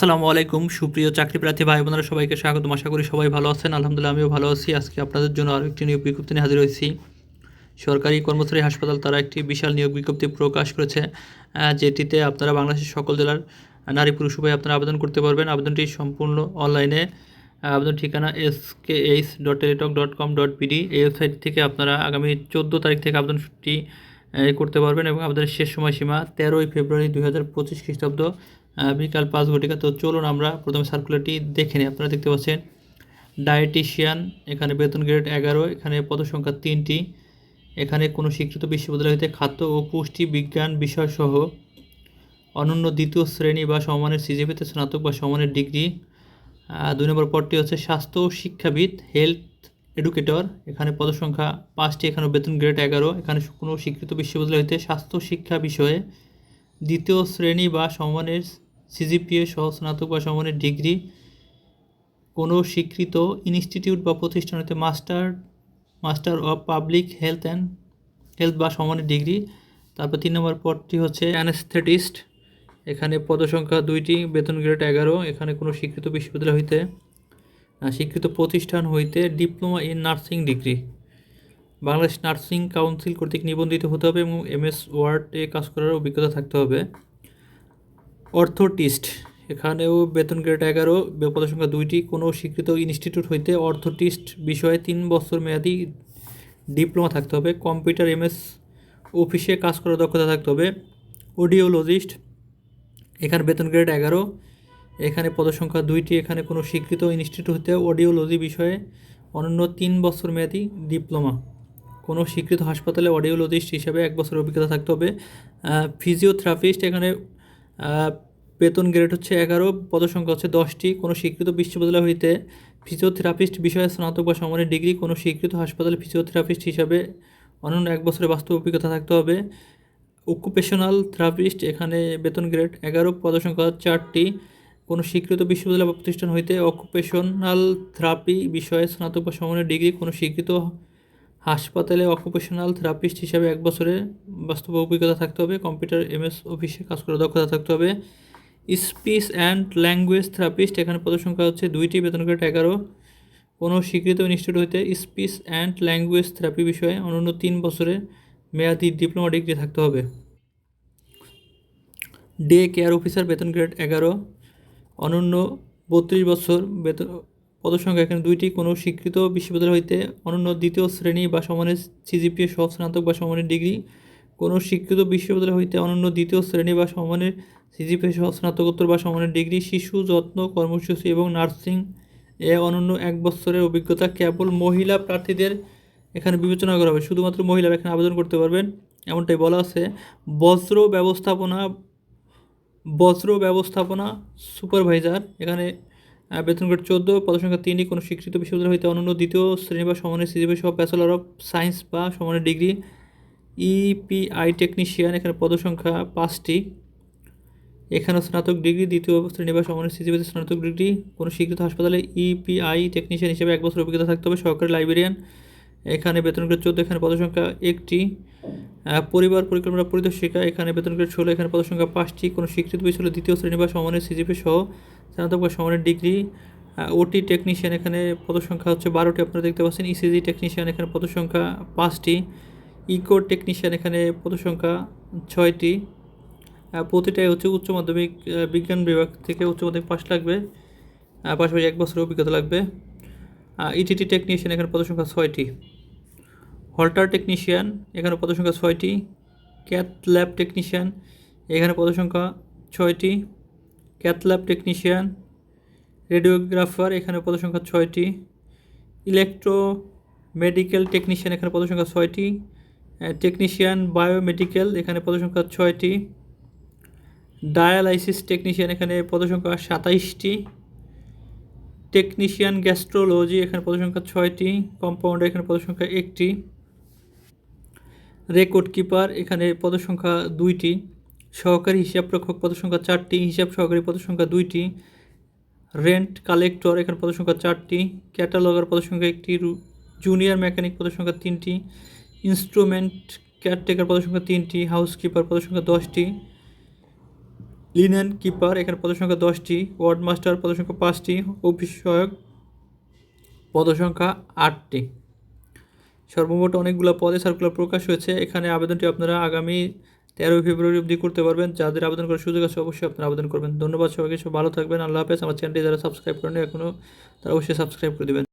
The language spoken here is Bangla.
আসসালামু আলাইকুম। সুপ্রিয় চাকরি প্রার্থী ভাই বোনেরা, সবাইকে স্বাগতম। আশা করি সবাই ভালো আছেন। আলহামদুলিল্লাহ, আমিও ভালো আছি। আজকে আপনাদের জন্য আরও একটি নিয়োগ বিজ্ঞপ্তি নিয়ে হাজির হয়েছি। সরকারি কর্মচারী হাসপাতাল তারা একটি বিশাল নিয়োগ বিজ্ঞপ্তি প্রকাশ করেছে যেটিতে আপনারা বাংলাদেশের সকল জেলার নারী পুরুষ উভয় আপনারা আবেদন করতে পারবেন। আবেদনটি সম্পূর্ণ অনলাইনে আবেদন ঠিকানা S K H dot Teletalk dot com dot BD এই ওয়েবসাইট থেকে আপনারা আগামী চোদ্দ তারিখ থেকে আবেদনটি করতে পারবেন এবং আবেদনের শেষ সময়সীমা তেরোই ফেব্রুয়ারি দুই হাজার পঁচিশ খ্রিস্টাব্দ। বিকাল পাঁচ ঘটিকা। তো চলুন আমরা প্রথমে সার্কুলারটি দেখে নিই। আপনারা দেখতে পাচ্ছেন ডায়েটিশিয়ান এখানে বেতন গ্রেড এগারো, এখানে পদসংখ্যা তিনটি, এখানে কোনো স্বীকৃত বিশ্ববিদ্যালয় হতে খাদ্য ও পুষ্টি বিজ্ঞান বিষয়সহ অনন্য দ্বিতীয় শ্রেণি বা সমানের সিজিপিতে স্নাতক বা সমানের ডিগ্রি। দুই নম্বর পদটি হচ্ছে স্বাস্থ্য শিক্ষাবিদ হেলথ এডুকেটর এখানে পদসংখ্যা পাঁচটি, এখানে বেতন গ্রেড এগারো, এখানে কোনো স্বীকৃত বিশ্ববিদ্যালয় হতে স্বাস্থ্য শিক্ষা বিষয়ে দ্বিতীয় শ্রেণি বা সমানের সিজিপিএ সহ স্নাতক বা সমানের ডিগ্রি, কোনো স্বীকৃত ইনস্টিটিউট বা প্রতিষ্ঠান হতে master master of public health and health বা সমানের ডিগ্রি। তারপর তিন নম্বর পদটি হচ্ছে অ্যানেস্থেটিস্ট। এখানে পদসংখ্যা দুইটি, বেতন গ্রেড এগারো, এখানে কোনো স্বীকৃত বিশ্ববিদ্যালয় হইতে স্বীকৃত প্রতিষ্ঠান হইতে diploma in nursing degree. Bangladesh nursing council কর্তৃক নিবন্ধিত হতে হবে এবং এমএস ওয়ার্ডে কাজ করার অভিজ্ঞতা থাকতে হবে। অর্থোটিস্ট। এখানেও বেতন গ্রেড এগারো পদের সংখ্যা দুইটি। কোনো স্বীকৃত ইনস্টিটিউট হইতে অর্থোটিস্ট বিষয়ে তিন বছর মেয়াদি ডিপ্লোমা থাকতে হবে। কম্পিউটার, এমএস অফিসে কাজ করার দক্ষতা থাকতে হবে। অডিওলজিস্ট, এখানে বেতন গ্রেড এগারো, এখানে পদসংখ্যা দুইটি, এখানে কোনো স্বীকৃত ইনস্টিটিউট হতে অডিওলজি বিষয়ে অনন্য তিন বছর মেয়াদি ডিপ্লোমা। কোনো স্বীকৃত হাসপাতালে অডিওলজিস্ট হিসাবে এক বছর অভিজ্ঞতা থাকতে হবে। ফিজিওথেরাপিস্ট, এখানে বেতন গ্রেড হচ্ছে এগারো, পদসংখ্যা হচ্ছে দশটি। কোনো স্বীকৃত বিশ্ববিদ্যালয় হইতে ফিজিওথেরাপিস্ট বিষয়ে স্নাতক বা সমানের ডিগ্রি কোনো স্বীকৃত হাসপাতালে ফিজিওথেরাপিস্ট হিসাবে অনন্য এক বছরের বাস্তব অভিজ্ঞতা থাকতে হবে। অকুপেশনাল থেরাপিস্ট এখানে বেতন গ্রেড এগারো, পদসংখ্যা চারটি। কোনো স্বীকৃত বিশ্ববিদ্যালয় বা প্রতিষ্ঠান হইতে অকুপেশনাল থেরাপি বিষয়ে স্নাতক বা সমানের ডিগ্রি কোনো স্বীকৃত হাসপাতালে অকুপেশনাল থেরাপিস্ট হিসাবে এক বছরের বাস্তব অভিজ্ঞতা থাকতে হবে কম্পিউটার এমএস অফিসে কাজ করার দক্ষতা থাকতে হবে। স্পিচ অ্যান্ড ল্যাঙ্গুয়েজ থেরাপিস্ট এখানে পদসংখ্যা হচ্ছে দুইটি, বেতন গ্রেড এগারো। কোনো স্বীকৃত ইনস্টিটিউট হইতে স্পিচ অ্যান্ড ল্যাঙ্গুয়েজ থেরাপি বিষয়ে অনন্য তিন বছরের মেয়াদি ডিপ্লোমা ডিগ্রি থাকতে হবে। ডে কেয়ার অফিসার বেতন গ্রেড এগারো। অনন্য বত্রিশ বছর বেতন পদসংখ্যা এখানে দুইটি, কোনো স্বীকৃত বিশ্ববিদ্যালয় হইতে অনন্য দ্বিতীয় শ্রেণি বা সমানের সিজিপিএ সহ স্নাতক বা সমানের ডিগ্রি, কোনো স্বীকৃত বিশ্ববিদ্যালয় হইতে অনন্য দ্বিতীয় শ্রেণি বা সমানের সিজিপিএ সহ স্নাতকোত্তর বা সমানের ডিগ্রি, শিশু যত্ন, কর্মসূচি এবং নার্সিং এ অনন্য এক বছরের অভিজ্ঞতা কেবল মহিলা প্রার্থীদের এখানে বিবেচনা করা হবে। শুধুমাত্র মহিলারা এখানে আবেদন করতে পারবেন। এমনটাই বলা আছে, বজ্র ব্যবস্থাপনা বজ্র ব্যবস্থাপনা সুপারভাইজার এখানে বেতন গ্রেড চোদ্দ, পদসংখ্যা তিনটি কোনো স্বীকৃত বিশ্ববিদ্যালয় হইতে অনন্য দ্বিতীয় শ্রেণি বা সমানের সিজিপি সহ ব্যাচেলর অফ সায়েন্স বা সমানের ডিগ্রি ইপিআই টেকনিশিয়ান এখানে পদসংখ্যা পাঁচটি। এখানে স্নাতক ডিগ্রি দ্বিতীয় শ্রেণি বা সমানের সিজিপিতে স্নাতক ডিগ্রি কোনো স্বীকৃত হাসপাতালে ইপিআই টেকনিশিয়ান হিসেবে এক বছর অভিজ্ঞতা থাকতে হবে, সহকারী লাইব্রেরিয়ান এখানে বেতন গ্রেড চোদ্দ, এখানে পদসংখ্যা একটি। পরিবার পরিকল্পনা পরিদর্শিকা এখানে বেতন গ্রেড ষোলো, এখানে পদসংখ্যা পাঁচটি। কোনো স্বীকৃত বিষয় হলো দ্বিতীয় শ্রেণি বা সমানের সিজিপি সহ স্নাতক বা সমানের ডিগ্রি। ওটি টেকনিশিয়ান, এখানে পদসংখ্যা হচ্ছে বারোটি, আপনারা দেখতে পাচ্ছেন। ইসিজি টেকনিশিয়ান, এখানে পদসংখ্যা পাঁচটি। ইকো টেকনিশিয়ান, এখানে পদসংখ্যা ছয়টি। প্রতিটাই হচ্ছে উচ্চ মাধ্যমিক বিজ্ঞান বিভাগ থেকে উচ্চ মাধ্যমিক পাস লাগবে। পাশাপাশি এক বছরের অভিজ্ঞতা লাগবে। ইটিটি টেকনিশিয়ান এখানে পদসংখ্যা ছয়টি। হল্টার টেকনিশিয়ান এখানে পদসংখ্যা ছয়টি। ক্যাথ ল্যাব টেকনিশিয়ান এখানে পদসংখ্যা ছয়টি। ক্যাথ ল্যাব টেকনিশিয়ান রেডিওগ্রাফার এখানে পদসংখ্যা ছয়টি। ইলেকট্রো মেডিকেল টেকনিশিয়ান এখানে পদসংখ্যা ছয়টি। টেকনিশিয়ান বায়োমেডিকেল এখানে পদসংখ্যা ছয়টি। ডায়ালাইসিস টেকনিশিয়ান এখানে পদসংখ্যা সাতাইশটি। টেকনিশিয়ান গ্যাস্ট্রোলজি এখানে পদসংখ্যা ছয়টি কম্পাউন্ডার এখানে পদসংখ্যা একটি রেকর্ড কিপার এখানে পদসংখ্যা দুইটি সহকারী হিসাবরক্ষক পদসংখ্যা চারটি হিসাব সহকারী পদসংখ্যা দুইটি রেন্ট কালেক্টর এখানে পদসংখ্যা চারটি ক্যাটালগার পদসংখ্যা একটি জুনিয়র মেকানিক পদসংখ্যা তিনটি ইনস্ট্রুমেন্ট কেয়ারটেকার পদসংখ্যা তিনটি হাউসকিপার পদসংখ্যা দশটি লিনেন কিপার, এখানে পদসংখ্যা দশটি। ওয়ার্ড মাস্টার পদসংখ্যা পাঁচটি। অফিস সহায়ক পদসংখ্যা আটটি। সর্বমোট অনেকগুলো পদে সার্কুলার প্রকাশ হয়েছে। এখানে আবেদনটি আপনারা আগামী তেরোই ফেব্রুয়ারি অবধি করতে পারবেন। যাদের আবেদন করার সুযোগ আছে অবশ্যই আপনারা আবেদন করবেন। ধন্যবাদ সবাইকে সব ভালো থাকবেন। আল্লাহ হাফেজ। আমার চ্যানেলটি যারা সাবস্ক্রাইব করেন এখনও, তারা অবশ্যই সাবস্ক্রাইব করে দেবেন।